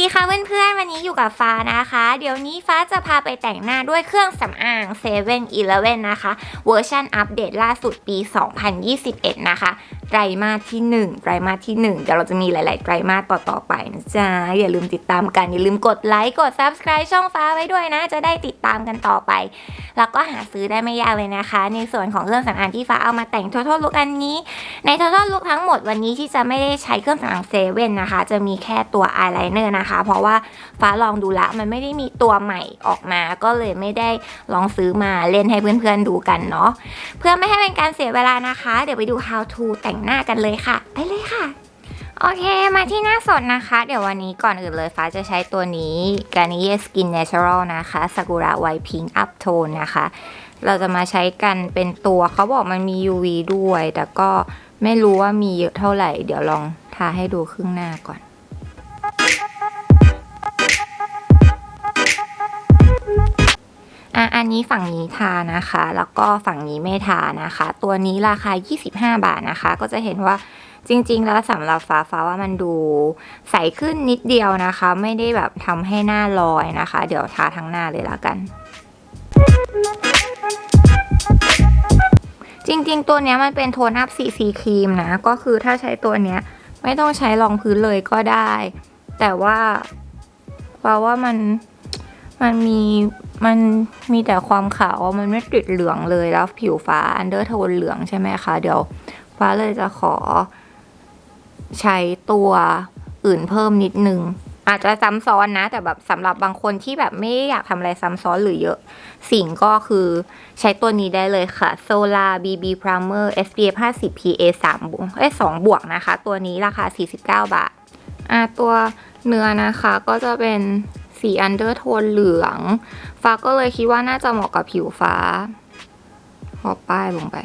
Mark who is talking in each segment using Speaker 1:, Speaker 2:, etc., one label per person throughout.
Speaker 1: ดีค่ะเพื่อนๆ วันนี้อยู่กับฟ้านะคะ เดี๋ยวนี้ฟ้าจะพาไปแต่งหน้าด้วยเครื่องสำอาง7 e เ e ่ e อนะคะ เวอร์ชันอัปเดตล่าสุดปี 2021 นะคะ ไตรมาสที่ 1 ไตรมาสที่ 1 เดี๋ยวเราจะมีหลาย ๆ ไตรมาสต่อ ๆ ไปนะจ๊ะ อย่าลืมติดตามกัน อย่าลืมกดไลค์ กด Subscribe ช่องฟ้าไว้ด้วยนะ จะได้ติดตามกันต่อไป แล้วก็หาซื้อได้ไม่ยากเลยนะคะ ในส่วนของเครื่องสำอางที่ฟ้าเอามาแต่ง Total Look อันนี้ ใน Total Look ทั้งหมดวันนี้ที่จะไม่ได้ใช้เครื่องสำอางเซเว่นนะคะ จะมีแค่ตัวอายไลเนอร์นะคะ เพราะว่าฟ้าลองดูละมันไม่ได้มีตัวใหม่ออกมา ก็เลยไม่ได้ลองซื้อมาเล่นให้เพื่อนๆดูกันเนาะเพื่อไม่ให้เป็นการเสียเวลานะคะ เดี๋ยวไปดู how to แต่งหน้ากันเลยค่ะไปเลยค่ะ โอเค มาที่หน้าสดนะคะ เดี๋ยววันนี้ก่อนอื่นเลยฟ้าจะใช้ตัวนี้ Garnier Skin Natural นะคะ Sakura White Pink Up Tone นะคะ เราจะมาใช้กันเป็นตัวเขาบอกมันมี UV ด้วย แต่ก็ไม่รู้ว่ามีเยอะเท่าไหร่ เดี๋ยวลองทาให้ดูครึ่งหน้าก่อนอะอันนี้ฝั่งนี้ทานะคะ แล้วก็ฝั่งนี้ไม่ทานะคะ ตัวนี้ราคา 25 บาทนะคะ ก็จะเห็นว่า จริง ๆ แล้วสำหรับฟ้าฟ้าว่ามันดูใสขึ้นนิดเดียวนะคะ ไม่ได้แบบทำให้หน้าลอยนะคะ เดี๋ยวทาทั้งหน้าเลยละกันจริงๆ ตัวเนี้ยมันเป็นโทนอัพซีซีครีมนะ ก็คือถ้าใช้ตัวเนี้ย ไม่ต้องใช้รองพื้นเลยก็ได้ แต่ว่าฟ้าว่ามันมันมีมันมีแต่ความขาวมันไม่ติดเหลืองเลยแล้วผิวฟ้าอันเดอร์โทนเหลืองใช่ไหมคะ เดี๋ยวฟ้าเลยจะขอ ใช้ตัวอื่นเพิ่มนิดนึง อาจจะซ้ำซ้อนนะ แต่แบบสำหรับบางคนที่แบบไม่อยากทำอะไรซ้ำซ้อนหรือเยอะ สิ่งก็คือใช้ตัวนี้ได้เลยค่ะ Solar BB Primer SPF 50 PA 3บวกเอ้ย2บวกนะคะ ตัวนี้ราคา 49 บาทอะตัวเนื้อนะคะก็จะเป็นสีอันเดอร์โทนเหลือง ฟ้าก็เลยคิดว่าน่าจะเหมาะกับผิวฟ้า พอป้ายลงไป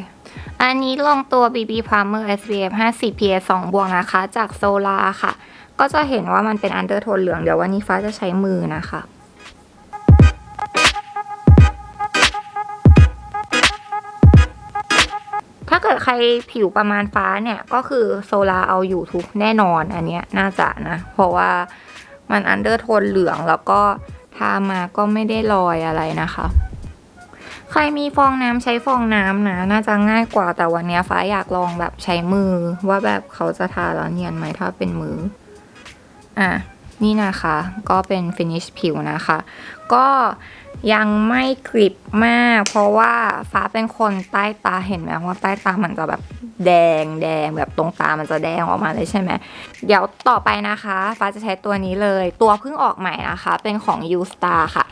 Speaker 1: อันนี้ลองตัว BB Primer SPF 50 PA 2บวกนะคะ จากโซลาค่ะ ก็จะเห็นว่ามันเป็นอันเดอร์โทนเหลือง เดี๋ยววันนี้ฟ้าจะใช้มือนะคะถ้าเกิดใครผิวประมาณฟ้าเนี่ย ก็คือโซลาเอาอยู่ทุกแน่นอนอันเนี้ยน่าจะนะ เพราะว่ามันอันเดอร์โทนเหลืองแล้วก็ทามาก็ไม่ได้ลอยอะไรนะคะ ครมีฟองน้ำใช้ฟองน้ำนะน่าจะง่ายกว่าแต่วันนี้ฟ้าอยากลองแบบใช้มือ ว่าแบบเขาจะทาแล้วเนียนไหมถ้าเป็นมือ อะนี่นะคะก็เป็นฟินิชผิวนะคะ ก็ยังไม่กริบมาก เพราะว่าฟ้าเป็นคนใต้ตาเห็นไหมว่าใต้ตามันจะแบบแดงแดงแบบตรงตามันจะแดงออกมาเลยใช่ไหมเดี๋ยวต่อไปนะคะ ฟ้าจะใช้ตัวนี้เลย ตัวเพิ่งออกใหม่นะคะ เป็นของ U Star ค่ะ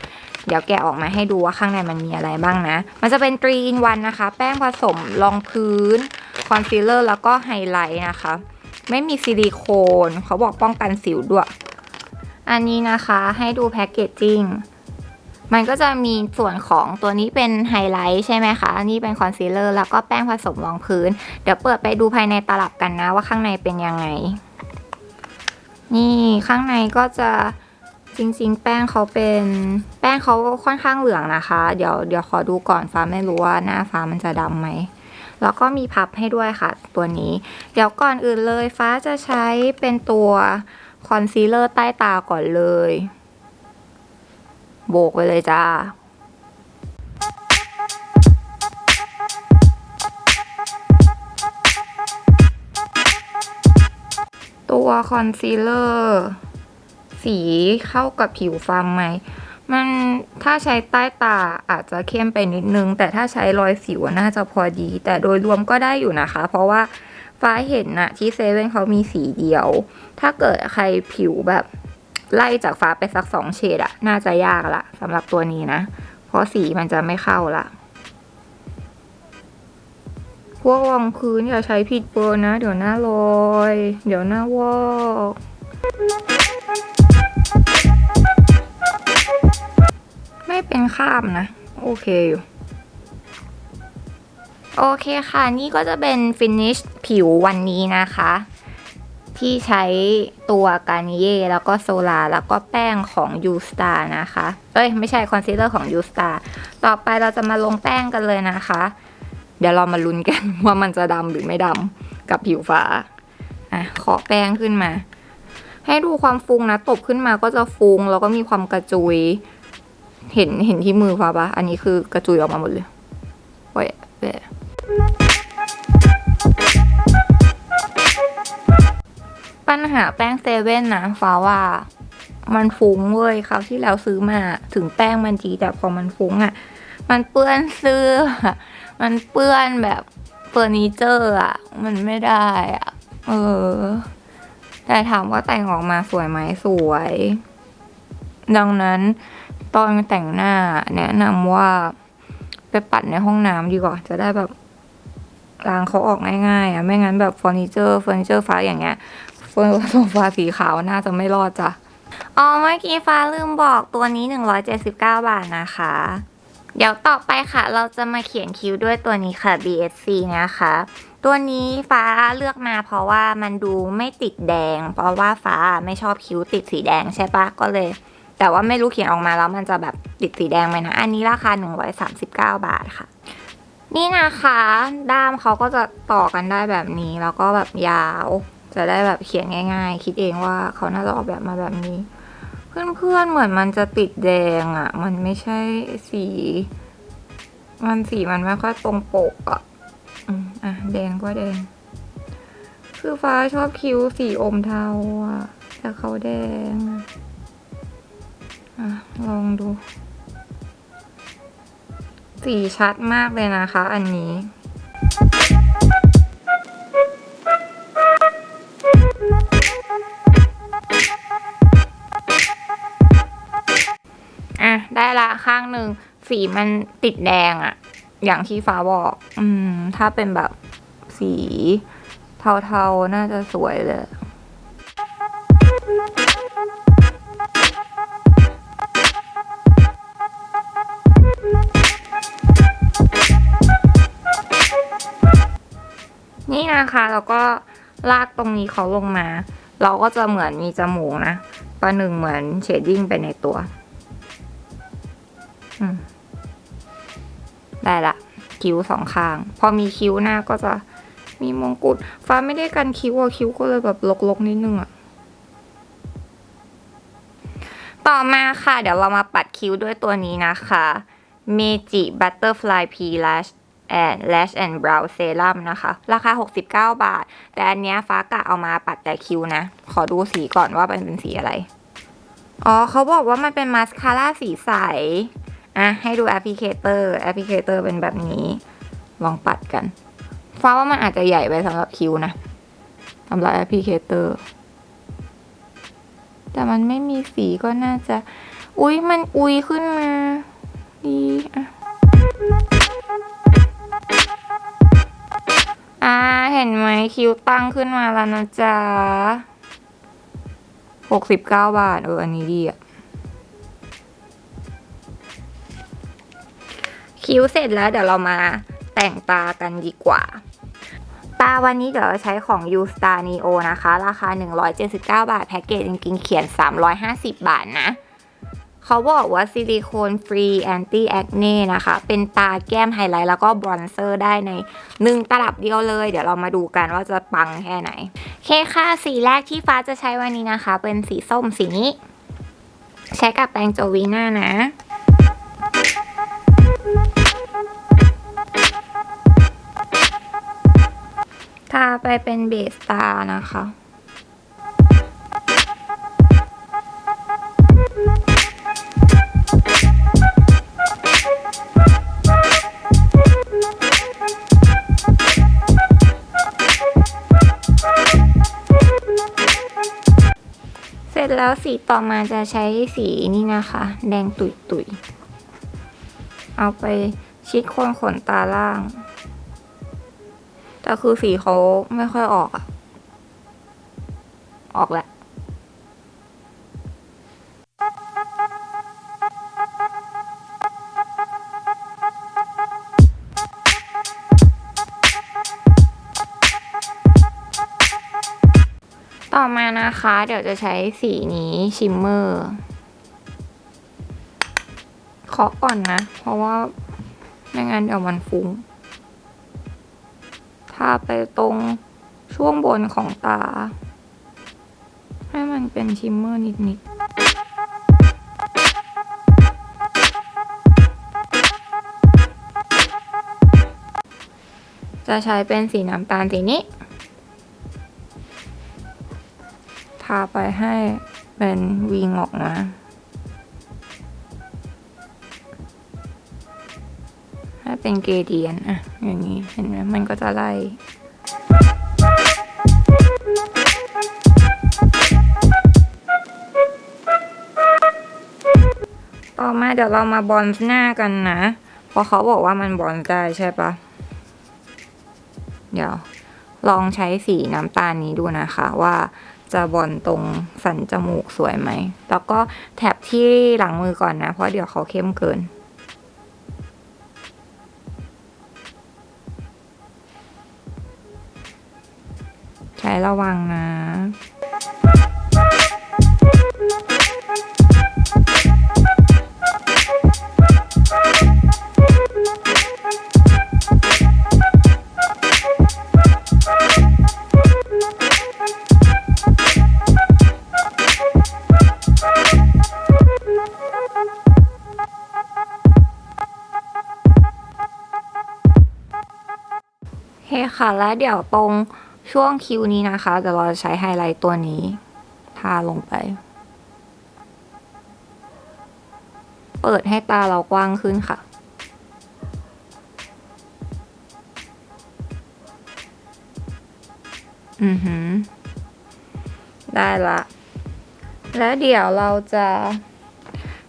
Speaker 1: เดี๋ยวแกะออกมาให้ดูว่าข้างในมันมีอะไรบ้างนะ มันจะเป็นตรีนวันนะคะ แป้งผสมรองพื้น คอนซีลเลอร์แล้วก็ไฮไลท์นะคะ ไม่มีซิลิโคนเขาบอกป้องกันสิวด้วย อันนี้นะคะให้ดูแพคเกจจิ้งมันก็จะมีส่วนของตัวนี้เป็นไฮไลท์ใช่ไหมคะ อันนี้เป็นคอนซีลเลอร์แล้วก็แป้งผสมรองพื้น เดี๋ยวเปิดไปดูภายในตลับกันนะว่าข้างในเป็นยังไง นี่ข้างในก็จะ จริงๆ แป้งเขาเป็นแป้งเขาค่อนข้างเหลืองนะคะ เดี๋ยวเดี๋ยวขอดูก่อนฟ้าไม่รู้ว่าหน้าฟ้ามันจะดำไหมแล้วก็มีพับให้ด้วยค่ะ ตัวนี้ เดี๋ยวก่อนอื่นเลยฟ้าจะใช้เป็นตัวคอนซีลเลอร์ใต้ตาก่อนเลย โบกไปเลยจ้าตัวคอนซีลเลอร์ สีเข้ากับผิวฟ้าไหมมันถ้าใช้ใต้ตาอาจจะเข้มไปนิดนึง แต่ถ้าใช้รอยสิวน่าจะพอดี แต่โดยรวมก็ได้อยู่นะคะ เพราะว่าฟ้าเห็นนะที่เซเว่นเขามีสีเดียว ถ้าเกิดใครผิวแบบไล่จากฟ้าไปสักสองเฉดอะน่าจะยากละสำหรับตัวนี้นะ เพราะสีมันจะไม่เข้าละพวกรองพื้นอย่าใช้ผิดเบอร์นะ เดี๋ยวหน้าลอย เดี๋ยวหน้าวอก ไม่เป็นข้ามนะ โอเคอยู่ โอเคค่ะ นี่ก็จะเป็นฟินิชผิววันนี้นะคะ ที่ใช้ตัวการนิเย่แล้วก็โซลาแล้วก็แป้งของ U Star นะคะ เอ้ย ไม่ใช่คอนซีลเลอร์ของ U Star ต่อไปเราจะมาลงแป้งกันเลยนะคะ เดี๋ยวเรามาลุ้นกันว่ามันจะดำหรือไม่ดำกับผิวฟ้าอะขอแป้งขึ้นมา ให้ดูความฟุ้งนะ ตบขึ้นมาก็จะฟุ้งแล้วก็มีความกระจุย เห็นเห็นที่มือฟ้าปะอันนี้คือกระจุยออกมาหมดเลยเว้ยเว้ยปัญหาแป้งเซเว่นนะฟ้าว่ามันฟุ้งเว้ยคราวที่แล้วซื้อมาถึงแป้งมันดีแต่พอมันฟุ้งอะ่ะ มันเปื้อนเสื้อ มันเปื้อนแบบเฟอร์นิเจอร์อะ่ะ มันไม่ได้อะ่ะ เออ แต่ถามว่าแต่งออกมาสวยไหมสวย ดังนั้นตอนแต่งหน้าแนะนำว่าไปปัดในห้องน้ำดีกว่า จะได้แบบล้างเขาออกง่ายๆอะไม่งั้นแบบเฟอร์นิเจอร์เฟอร์นิเจอร์ฟ้าอย่างเงี้ยเฟอร์โซฟาสีขาวน่าจะไม่รอดจ้ะอ๋อเมื่อกี้ฟ้าลืมบอกตัวนี้ 179 บาทนะคะ เดี๋ยวต่อไปค่ะ เราจะมาเขียนคิ้วด้วยตัวนี้ค่ะ BSC นะคะ ตัวนี้ฟ้าเลือกมาเพราะว่ามันดูไม่ติดแดง เพราะว่าฟ้าไม่ชอบคิ้วติดสีแดงใช่ปะก็เลย แต่ว่าไม่รู้เขียนออกมาแล้วมันจะแบบติดสีแดงไหมนะ อันนี้ราคา 139 บาทค่ะ นี่นะคะด้ามเขาก็จะต่อกันได้แบบนี้แล้วก็แบบยาว จะได้แบบเขียนง่าย ๆ คิดเองว่าเขาน่าจะออกแบบมาแบบนี้ เพื่อนๆเหมือนมันจะติดแดงอะ่ะ มันไม่ใช่สี มันสีมันไม่ค่อยตรงปกอะ่ะ อะ แดงก็แดง คือฟ้าชอบคิ้วสีอมเทาอะ แต่เขาแดงอะอะ ลองดู สีชัดมากเลยนะคะ อันนี้อะได้ละข้างหนึ่งสีมันติดแดงอะ อย่างที่ฟ้าบอก อืม ถ้าเป็นแบบสีเทาๆ น่าจะสวยเลย นี่นะคะแล้วก็ลากตรงนี้เขาลงมา เราก็จะเหมือนมีจมูกนะ ประหนึ่งเหมือนเชดดิ้งไปในตัว ได้ละคิ้วสองข้าง พอมีคิ้วหน้าก็จะมีมงกุฎฟ้าไม่ได้กันคิ้วอะคิ้วก็เลยแบบลกๆนิดนึงอะต่อมาค่ะเดี๋ยวเรามาปัดคิ้วด้วยตัวนี้นะคะ Meiji Butterfly P Lash and Lash and Brow Serum นะคะ ราคา 69 บาท แต่อันเนี้ยฟ้ากะเอามาปัดแต่คิ้วนะ ขอดูสีก่อนว่าเป็นเป็นสีอะไร อ๋อเขาบอกว่ามันเป็นมาสคาร่าสีใส อะให้ดูแอปพลิเคเตอร์แอปพลิเคเตอร์เป็นแบบนี้ ลองปัดกัน ฟ้าว่ามันอาจจะใหญ่ไปสำหรับคิวนะสำหรับแอปพลิเคเตอร์ แต่มันไม่มีสีก็น่าจะ อุ๊ยมันอุยขึ้นมา ดีอะอ่าเห็นไหมคิวตั้งขึ้นมาแล้วนะจ๊ะหกสิบเก้าบาท เออ อันนี้ดีอะ คิ้วเสร็จแล้วเดี๋ยวเรามาแต่งตากันดีกว่า ตาวันนี้เดี๋ยวเราใช้ของ U Star Neo นะคะ ราคา 179 บาท แพ็กเกจจริงๆ เขียน 350 บาทนะ เขาบอกว่าซิลิโคนฟรีแอนตี้แอคเน่นะคะ เป็นตาแก้มไฮไลท์แล้วก็บรอนเซอร์ได้ในหนึ่งตลับเดียวเลย เดี๋ยวเรามาดูกันว่าจะปังแค่ไหน เคค่ะสีแรกที่ฟ้าจะใช้วันนี้นะคะ เป็นสีส้มสีนี้ ใช้กับแปรงโจวีน่านะ ทาไปเป็นเบสตานะคะ เสร็จแล้วสีต่อมาจะใช้สีนี่นะคะ แดงตุยตุยๆเอาไปชิดโคนขนตาล่าง คือสีเขาไม่ค่อยออกอะออกแหละต่อมานะคะ เดี๋ยวจะใช้สีนี้ชิมเมอร์เคาะก่อนนะ เพราะว่าไม่งั้นเดี๋ยวมันฟุ้งาไปตรงช่วงบนของตา ให้มันเป็นชิมเมอร์นิดๆจะใช้เป็นสีน้ำตาลสีนี้ ทาไปให้เป็นวิงออกมา เป็นเกเดียนอะอย่างนี้เห็นไหมมันก็จะไล่ต่อมาเดี๋ยวเรามาบอนซ์หน้ากันนะเพราะเขาบอกว่ามันบอนซ์ได้ใช่ปะเดี๋ยวลองใช้สีน้ำตาลนี้ดูนะคะว่าจะบอนตรงสันจมูกสวยไหม แล้วก็แท็บที่หลังมือก่อนนะ เพราะเดี๋ยวเขาเข้มเกิน ช้ระวังนะโอเคค่ะแล้วเดี๋ยวตรง ช่วงคิวนี้นะคะเดี๋ยวเราจะใช้ไฮไลท์ตัวนี้ ทาลงไป เปิดให้ตาเรากว้างขึ้นค่ะ อือหือ ได้ละ แล้วเดี๋ยวเราจะ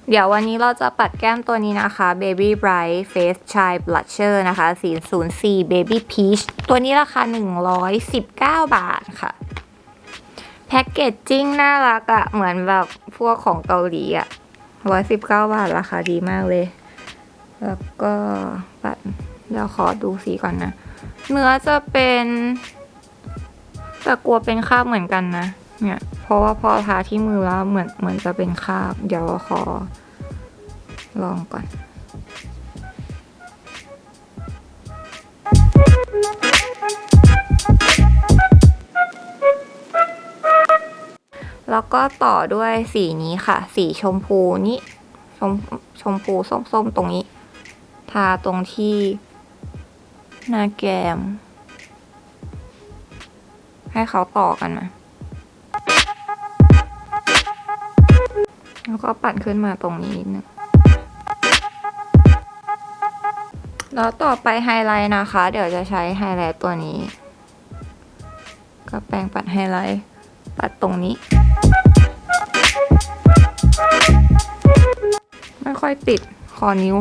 Speaker 1: เดี๋ยววันนี้เราจะปัดแก้มตัวนี้นะคะ Baby Bright Face Shine Blusher นะคะสี04 Baby Peach ตัวนี้ราคา 119 บาทค่ะ แพ็กเกจจิ้งน่ารักอะเหมือนแบบพวกของเกาหลีอะ119 บาทราคาดีมากเลย แล้วก็ปัดเดี๋ยวขอดูสีก่อนนะ เนื้อจะเป็น แต่กลัวเป็นคราบเหมือนกันนะ เนี่ย เพราะว่าพอทาที่มือแล้วเหมือนเหมือนจะเป็นคราบ เดี๋ยวขอลองก่อนแล้วก็ต่อด้วยสีนี้ค่ะ สีชมพูนี้ชมชมพูส้มๆตรงนี้ ทาตรงที่หน้าแก้มให้เขาต่อกันมา แล้วก็ปัดขึ้นมาตรงนี้นิดนึงแล้วต่อไปไฮไลท์นะคะ เดี๋ยวจะใช้ไฮไลท์ตัวนี้ ก็แปรงปัดไฮไลท์ ปัดตรงนี้ ไม่ค่อยติดคอนิ้ว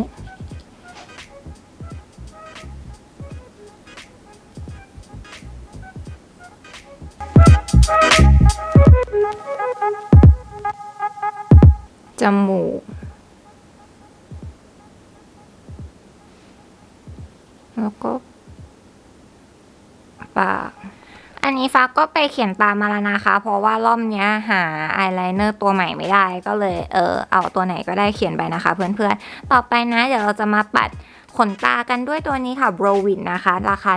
Speaker 1: จ มูก แล้วก็ ปาก อันนี้ฟ้าก็ไปเขียนตามมาแล้วนะคะ เพราะว่ารอบเนี้ยหาอายไลเนอร์ตัวใหม่ไม่ได้ก็เลยเออเอาตัวไหนก็ได้เขียนไปนะคะ เพื่อนๆ ต่อไปนะ เดี๋ยวเราจะมาปัดขนตากันด้วยตัวนี้ค่ะ b r o w i n นะคะ ราคา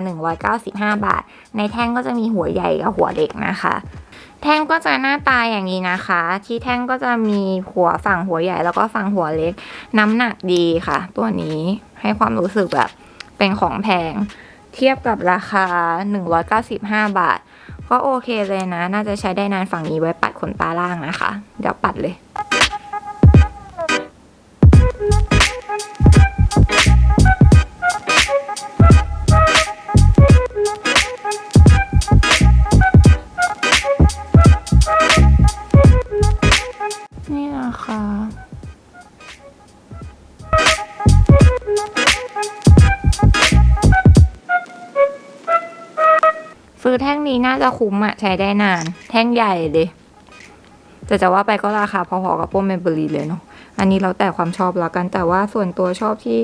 Speaker 1: 195 บาท ในแท่งก็จะมีหัวใหญ่กับหัวเล็กนะคะ แท่งก็จะหน้าตาอย่างนี้นะคะ ที่แท่งก็จะมีหัวฝั่งหัวใหญ่แล้วก็ฝั่งหัวเล็ก น้ำหนักดีค่ะ ตัวนี้ให้ความรู้สึกแบบเป็นของแพง เทียบกับราคา 195 บาท ก็โอเคเลยนะ น่าจะใช้ได้นานฝั่งนี้ไว้ปัดขนตาล่างนะคะ เดี๋ยวปัดเลย จะคุ้มอะใช้ได้นาน แท่งใหญ่เลยแต่จะว่าไปก็ราคาพอๆกับพวกเมเบลีเลยเนาะอันนี้เราแต่ความชอบแล้วกันแต่ว่าส่วนตัวชอบที่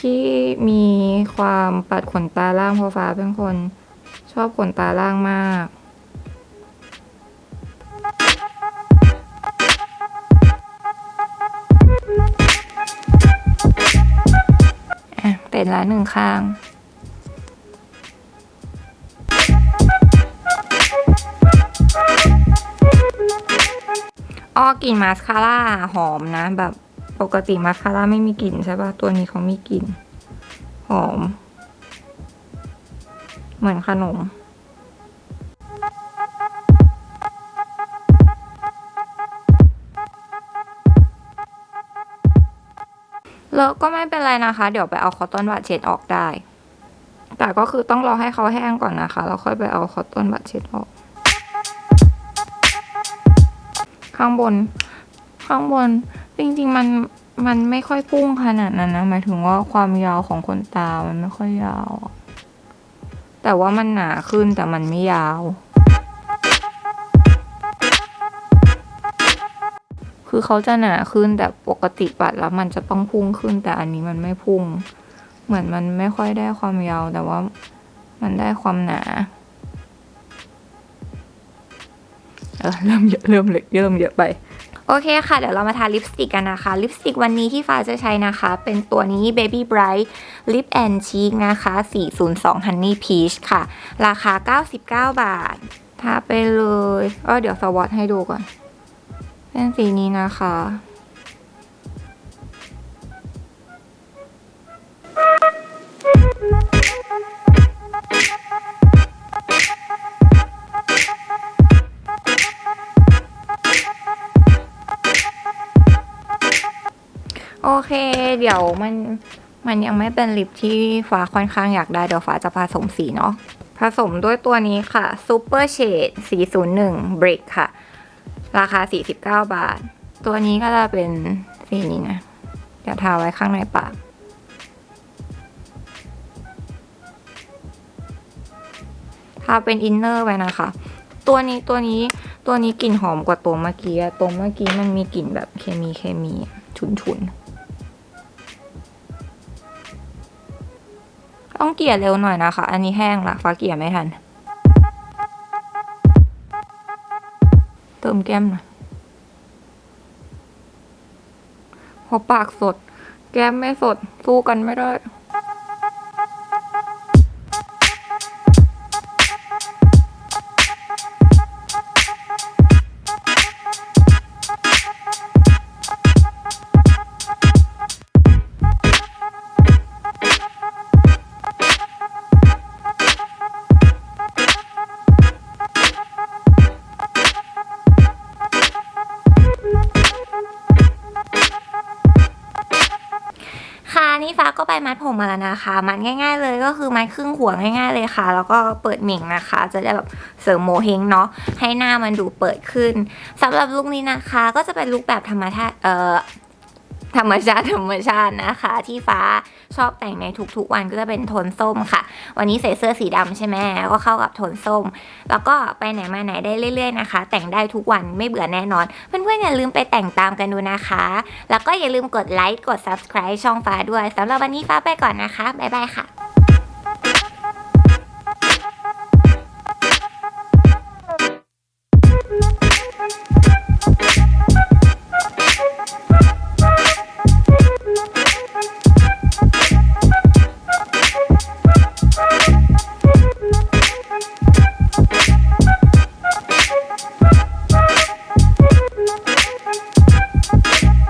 Speaker 1: ที่มีความปัดขนตาล่างเพราะฟ้าเป็นคนชอบขนตาล่างมากอะเป็นละหนึ่งข้าง อ้อกลิ่นมาสคาร่าหอมนะ แบบปกติมาสคาร่าไม่มีกลิ่นใช่ปะตัวนี้เขามีกลิ่น หอม เหมือนขนมเลอะก็ไม่เป็นไรนะคะ เดี๋ยวไปเอาคอตตอนบัดเช็ดออกได้ แต่ก็คือต้องรอให้เขาแห้งก่อนนะคะ แล้วค่อยไปเอาคอตตอนบัดเช็ดออก ข้างบน ข้างบน จริงๆมันมันไม่ค่อยพุ่งขนาดนั้นนะ หมายถึงว่าความยาวของขนตา มันไม่ค่อยยาว แต่ว่ามันหนาขึ้นแต่มันไม่ยาว คือเขาจะหนาขึ้นแต่ปกติปัดแล้วมันจะต้องพุ่งขึ้นแต่อันนี้มันไม่พุ่ง เหมือนมันไม่ค่อยได้ความยาวแต่ว่ามันได้ความหนา เออเริ่มเยอะเริ่มเล็กเริ่มเยอะไปโอเคค่ะ เดี๋ยวเรามาทาลิปสติกกันนะคะ ลิปสติกวันนี้ที่ฟ้าจะใช้นะคะ เป็นตัวนี้ Baby Bright Lip and Cheek นะคะ 402 Honey Peach ค่ะ ราคา 99 บาท ทาไปเลยเออเดี๋ยวสวอตให้ดูก่อน เป็นสีนี้นะคะโอ เค เดี๋ยวมันมันยังไม่เป็นลิปที่ฟ้าค่อนข้างอยากได้ เดี๋ยวฟ้าจะผสมสีเนาะผสมด้วยตัวนี้ค่ะ Super Shade 401 Brick ค่ะ ราคา 49 บาท ตัวนี้ก็จะเป็นสีนี้นะเดี๋ยวทาไว้ข้างในปากทาเป็นอินเนอร์ไว้นะคะ ตัวนี้ตัวนี้ตัวนี้กลิ่นหอมกว่าตัวเมื่อกี้ ตัวเมื่อกี้มันมีกลิ่นแบบเคมีเคมีอะฉุนๆ ต้องเกลี่ยเร็วหน่อยนะคะ อันนี้แห้งละฟ้าเกลี่ยไม่ทัน เติมแก้มหน่อยพอปากสด แก้มไม่สด สู้กันไม่ได้ มัดผมมาแล้วนะคะ มัดง่าย ๆ เลยก็คือมัดครึ่งหัวง่าย ๆเลยค่ะ แล้วก็เปิดหมิ่งนะคะ จะได้แบบเสริมโมเฮงเนาะให้หน้ามันดูเปิดขึ้นสำหรับลุคนี้นะคะ ก็จะเป็นลุคแบบธรรมชาติเอ่อ ธรรมชาติธรรมชาตินะคะ ที่ฟ้าชอบแต่งในทุกๆวันก็จะเป็นโทนส้มค่ะ วันนี้ใส่เสื้อสีดำใช่ไหมก็เข้ากับโทนส้ม แล้วก็ไปไหนมาไหนได้เรื่อยๆนะคะ แต่งได้ทุกวันไม่เบื่อแน่นอน เพื่อนๆอย่าลืมไปแต่งตามกันดูนะคะ แล้วก็อย่าลืมกดไลค์กด subscribe ช่องฟ้าด้วยสำหรับวันนี้ฟ้าไปก่อนนะคะบ๊ายบายค่ะ